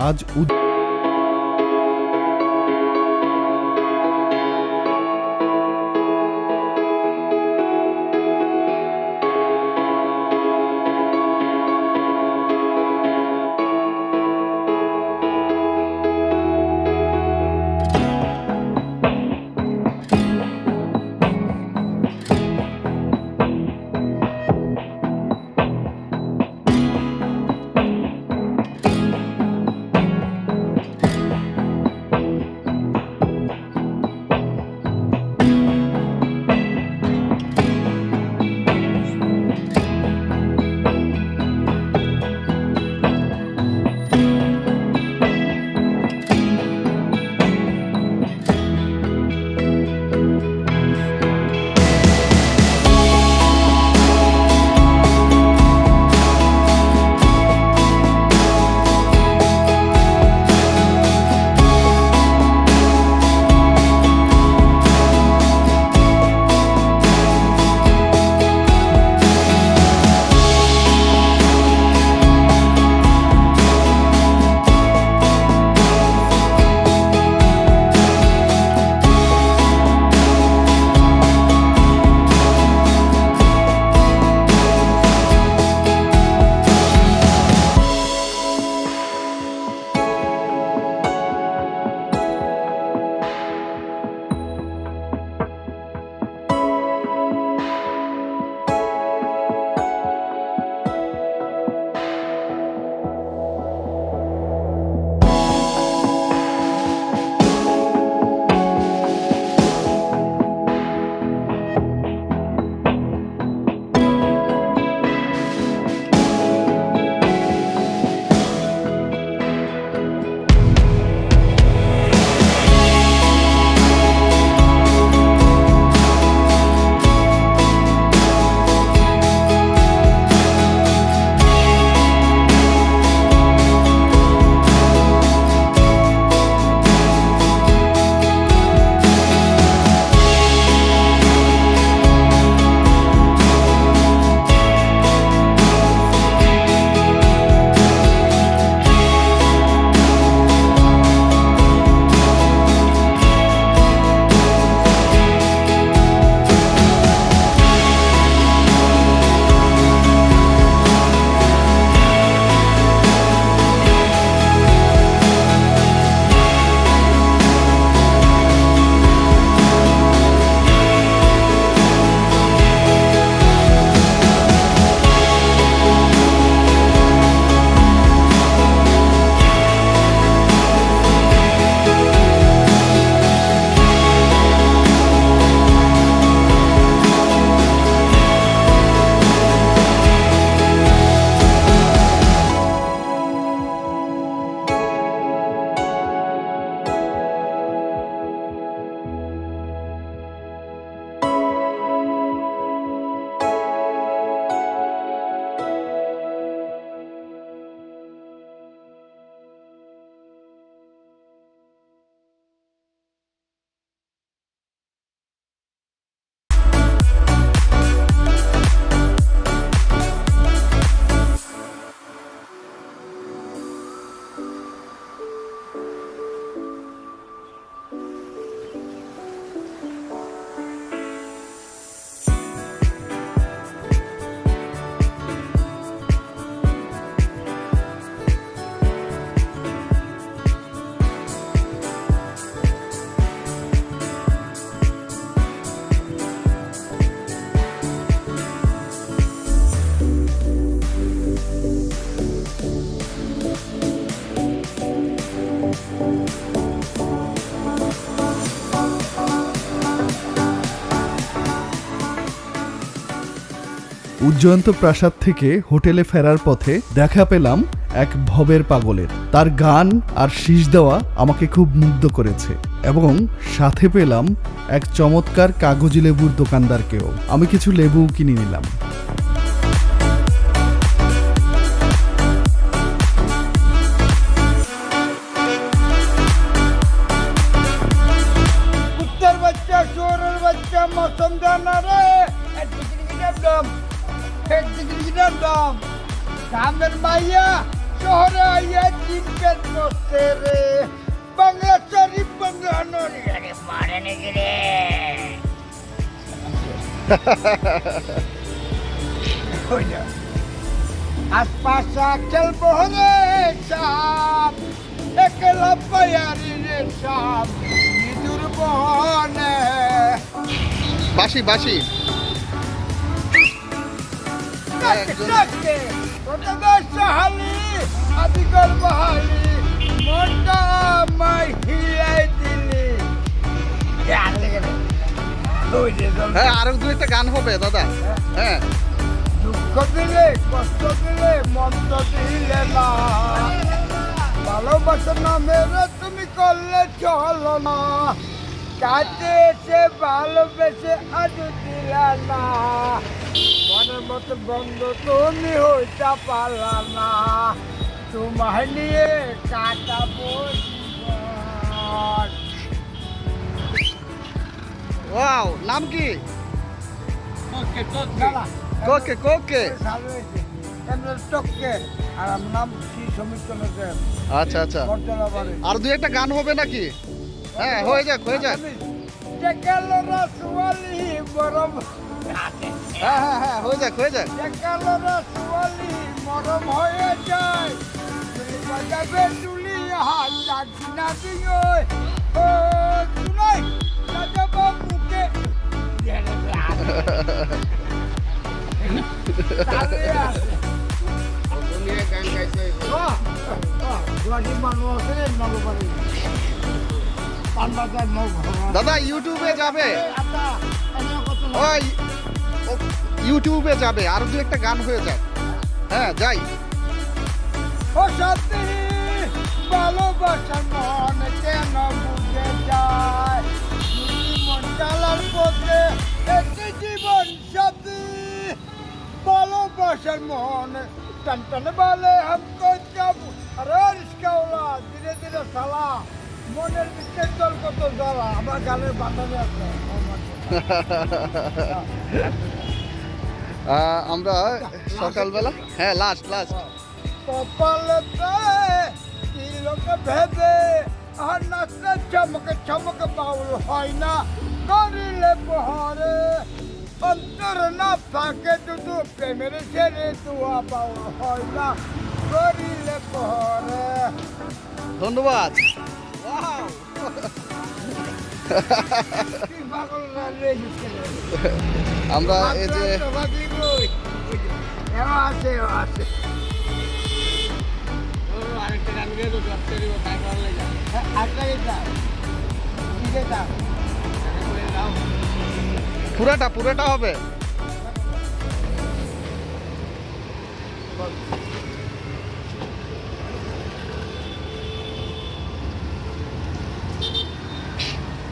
আজ উদ- উজ্জয়ন্ত প্রাসাদ থেকে হোটেলে ফেরার পথে দেখা পেলাম এক ভবের পাগলের। তার গান আর শীষ দেওয়া আমাকে খুব মুগ্ধ করেছে এবং সাথে পেলাম এক চমৎকার কাগজি লেবুর দোকানদারকেও। আমি কিছু লেবু কিনে নিলাম। টিকিটার দাম গ্রামের মাইয়া শহরে আইয়া চিনবেন বসতে রে। বাংলা শরীফ বাংলা নরি আরে নাকি রে। যা। আশপাশ চল সাপ। একলা পায়ারি রে সাপ। বাসি বাসি সাহালি আদিকর বহালি মনটা মাই হিলাই দিলি হ্যাঁ আরও দু একটা গান হবে, দাদা। হ্যাঁ। দুঃখ দিলে কষ্ট দিলে মন্ত্র দিলে না ভালোবাসার নামে তুমি করলে চলো না। কাছে এসে ভালোবেসে আজ দিলা না। বন্ধ তুমি হইতে পারলা না। তোমায় নিয়ে কাটাবো। ওয়াও নাম কি? দাঁড়া, কোকে। কোকে টক্কে। আর আমার নাম শ্রী সমীর চন্দ্র আচ্ছা আচ্ছা। আর দুই একটা গান হবে নাকি? হ্যাঁ হয়ে যাক হয়ে যাক। রসওয়ালি হ্যাঁ হ্যাঁ হ্যাঁ হয়ে যাক হয়ে যাক মরম হয়ে যায় বাজাবে তুলি হাত না দিও ও শুনাই মুখে নৌঘর। দাদা ইউটিউবে যাবে আচ্ছা? ওই ও, ইউটিউবে যাবে, আরও দু একটা গান হয়ে যায় হ্যাঁ যাই। ও সত্যি ভালোবাসার মন কেন বুঝে যায়? মন চালার পথে একটি জীবন সাথী। ভালোবাসার মন, টান টান বলে হামকো ধীরে ধীরে সালা। মনের ভিতরে তোর কত জ্বালা, আমার গানের বাতাসে আছে আমরা সকালবেলা হ্যাঁ লাস্ট লাস্ট ভেবে আর নাচতে চমক চমক বাউল হয় না। করিলে পহরে। অন্তর না থাকে দুদু প্রেমের ছেড়ে দুয়া বাউল হয় না। করিলে পহরে। ধন্যবাদ। আমরা এই যে বাগলি বই এও আছে এও আছে আরেকটা গান গেয়ে তো জব করে দিব তাই ভালো লাগে আটটা এটা দিকে দাও দাও পুরাটা পুরাটা হবে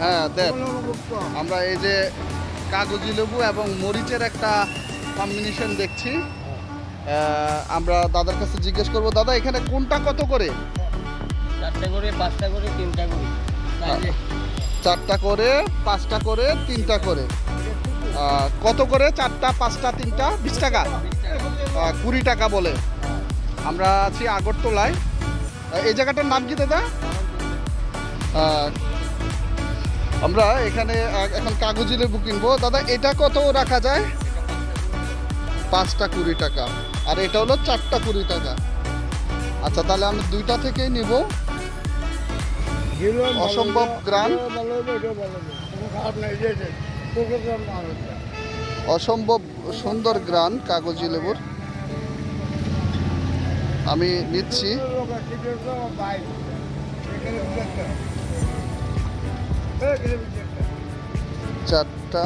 হ্যাঁ কমলাগুপ্ত। আমরা এই যে কাগজি লেবু এবং মরিচের একটা কম্বিনেশন দেখছি। আমরা দাদার কাছে জিজ্ঞেস করব দাদা এখানে কোনটা কত করে? চারটা করে পাঁচটা করে তিনটা করে। তাইলে চারটা করে পাঁচটা করে তিনটা করে। কত করে? চারটা পাঁচটা তিনটা? বিশ টাকা? কুড়ি টাকা বলে। আমরা আছি আগরতলায়। এই জায়গাটার নাম কি দাদা? আমরা এখানে এখন কাগজি লেবু কিনবো। দাদা এটা কত রাখা যায়? পাঁচটা কুড়ি টাকা। আর এটা হলো চারটা কুড়ি টাকা। আচ্ছা তাহলে আমি দুইটা থেকেই নিব। অসম্ভব হচ্ছে। অসম্ভব সুন্দর গ্রান কাগজি লেবুর। আমি নিচ্ছি। চারটা।